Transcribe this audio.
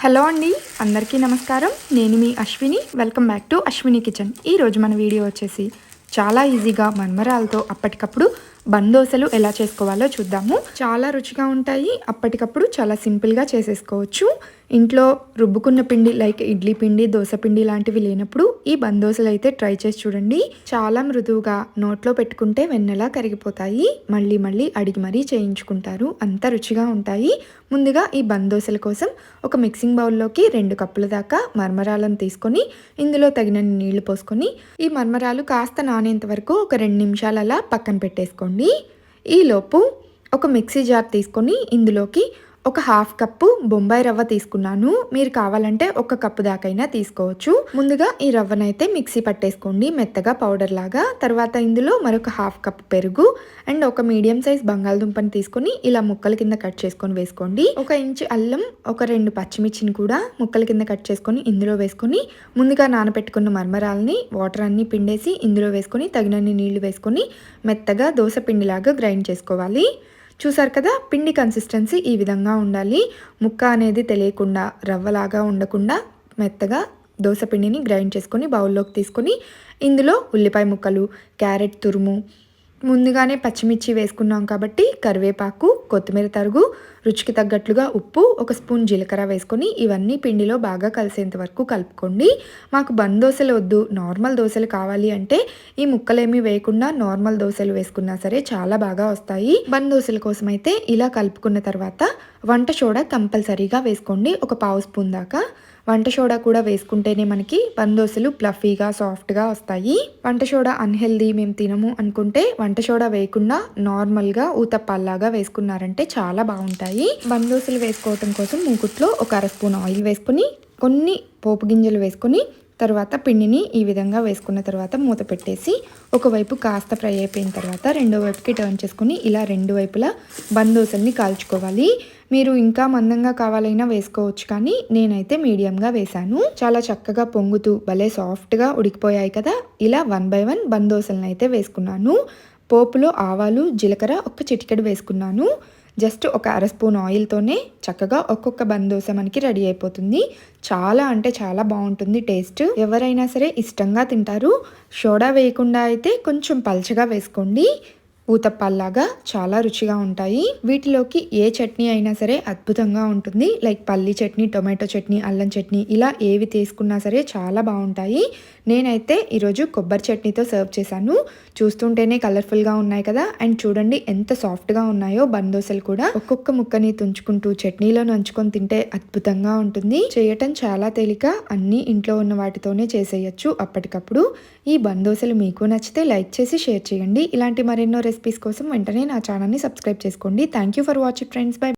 Hello అండి అందరికీ నమస్కారం. నేను మీ Ashwini. Welcome back to Ashwini kitchen. ఈరోజు మన వీడియో వచ్చేసి చాలా ఈజీగా మన్మరాలతో అప్పటికప్పుడు బందోసలు ఎలా చేసుకోవాలో చూద్దాము. చాలా రుచిగా ఉంటాయి. అప్పటికప్పుడు చాలా సింపుల్గా చేసేసుకోవచ్చు. ఇంట్లో రుబ్బుకున్న పిండి లైక్ ఇడ్లీ పిండి దోశ పిండి లాంటివి లేనప్పుడు ఈ బందోసలు అయితే ట్రై చేసి చూడండి. చాలా మృదువుగా నోట్లో పెట్టుకుంటే వెన్నెలా కరిగిపోతాయి. మళ్ళీ మళ్ళీ అడిగి మరీ చేయించుకుంటారు. అంత రుచిగా ఉంటాయి. ముందుగా ఈ బందోసల కోసం ఒక మిక్సింగ్ బౌల్లోకి రెండు కప్పుల దాకా మర్మరాలను తీసుకొని ఇందులో తగినన్ని నీళ్ళు పోసుకొని ఈ మర్మరాలు కాస్త నానేంత వరకు ఒక రెండు నిమిషాలు అలా పక్కన పెట్టేసుకోండి. ఈలోపు ఒక మిక్సీ జార్ తీసుకొని ఇందులోకి ఒక హాఫ్ కప్పు బొంబాయి రవ్వ తీసుకున్నాను. మీరు కావాలంటే ఒక కప్పు దాకైనా తీసుకోవచ్చు. ముందుగా ఈ రవ్వనైతే మిక్సీ పట్టేసుకోండి మెత్తగా పౌడర్ లాగా. తర్వాత ఇందులో మరొక హాఫ్ కప్ పెరుగు అండ్ ఒక మీడియం సైజ్ బంగాళదుంపని తీసుకొని ఇలా ముక్కల కింద కట్ చేసుకొని వేసుకోండి. ఒక ఇంచు అల్లం ఒక రెండు పచ్చిమిర్చిని కూడా ముక్కల కింద కట్ చేసుకొని ఇందులో వేసుకొని ముందుగా నానబెట్టుకున్న మర్మరాలని వాటర్ అన్ని పిండేసి ఇందులో వేసుకొని తగినన్ని నీళ్ళు వేసుకొని మెత్తగా దోశ పిండిలాగా గ్రైండ్ చేసుకోవాలి. చూసారు కదా పిండి కన్సిస్టెన్సీ ఈ విధంగా ఉండాలి. ముక్క అనేది తెలియకుండా రవ్వలాగా ఉండకుండా మెత్తగా దోశ పిండిని గ్రైండ్ చేసుకొని బౌల్లోకి తీసుకొని ఇందులో ఉల్లిపాయ ముక్కలు క్యారెట్ తురుము ముందుగానే పచ్చిమిర్చి వేసుకున్నాం కాబట్టి కరివేపాకు కొత్తిమీర తరుగు రుచికి తగ్గట్లుగా ఉప్పు ఒక స్పూన్ జీలకర్ర వేసుకొని ఇవన్నీ పిండిలో బాగా కలిసేంత వరకు కలుపుకోండి. మాకు బంద్ దోశలు వద్దు నార్మల్ దోశలు కావాలి అంటే ఈ ముక్కలేమీ వేయకుండా నార్మల్ దోశలు వేసుకున్నా సరే చాలా బాగా వస్తాయి. బంద్ దోశల కోసం అయితే ఇలా కలుపుకున్న తర్వాత వంట సోడా కంపల్సరీగా వేసుకోండి. ఒక పావు స్పూన్ దాకా వంట సోడా కూడా వేసుకుంటేనే మనకి బందోసలు ప్లఫీగా సాఫ్ట్గా వస్తాయి. వంట సోడా అన్హెల్దీ మేము తినము అనుకుంటే వంట సోడా వేయకుండా నార్మల్గా ఊతప్పాల్లాగా వేసుకున్నారంటే చాలా బాగుంటాయి. బందోసలు వేసుకోవటం కోసం మూకుట్లో ఒక అర స్పూన్ ఆయిల్ వేసుకుని కొన్ని పోపు గింజలు వేసుకొని తర్వాత పిండిని ఈ విధంగా వేసుకున్న తర్వాత మూత పెట్టేసి ఒకవైపు కాస్త ఫ్రై అయిపోయిన తర్వాత రెండో వైపుకి టర్న్ చేసుకుని ఇలా రెండు వైపులా బందోసల్ని కాల్చుకోవాలి. మీరు ఇంకా మందంగా కావాలైనా వేసుకోవచ్చు కానీ నేనైతే మీడియంగా వేశాను. చాలా చక్కగా పొంగుతూ భలే సాఫ్ట్గా ఉడికిపోయాయి కదా. ఇలా వన్ బై వన్ బందోసలను అయితే వేసుకున్నాను. పోపులో ఆవాలు జీలకర్ర ఒక చిటికెడు వేసుకున్నాను. జస్ట్ ఒక అర స్పూన్ ఆయిల్తోనే చక్కగా ఒక్కొక్క బందోస మనకి రెడీ అయిపోతుంది. చాలా అంటే చాలా బాగుంటుంది టేస్ట్. ఎవరైనా సరే ఇష్టంగా తింటారు. సోడా వేయకుండా అయితే కొంచెం పల్చగా వేసుకోండి. ఊతప్పాల్లాగా చాలా రుచిగా ఉంటాయి. వీటిలోకి ఏ చట్నీ అయినా సరే అద్భుతంగా ఉంటుంది. లైక్ పల్లి చట్నీ టొమాటో చట్నీ అల్లం చట్నీ ఇలా ఏవి తీసుకున్నా సరే చాలా బాగుంటాయి. నేనైతే ఈరోజు కొబ్బరి చట్నీతో సర్వ్ చేశాను. చూస్తుంటేనే కలర్ఫుల్గా ఉన్నాయి కదా. అండ్ చూడండి ఎంత సాఫ్ట్గా ఉన్నాయో బందోసలు కూడా. ఒక్కొక్క ముక్కని తుంచుకుంటూ చట్నీలో నంచుకొని తింటే అద్భుతంగా ఉంటుంది. చేయటం చాలా తేలిక. అన్నీ ఇంట్లో ఉన్న వాటితోనే చేసేయచ్చు అప్పటికప్పుడు. ఈ బందోసలు మీకు నచ్చితే లైక్ చేసి షేర్ చేయండి. ఇలాంటి మరెన్నో రెసిపీస్ కోసం వెంటనే నా ఛానల్ని సబ్స్క్రైబ్ చేసుకోండి. Thank you for watching friends bye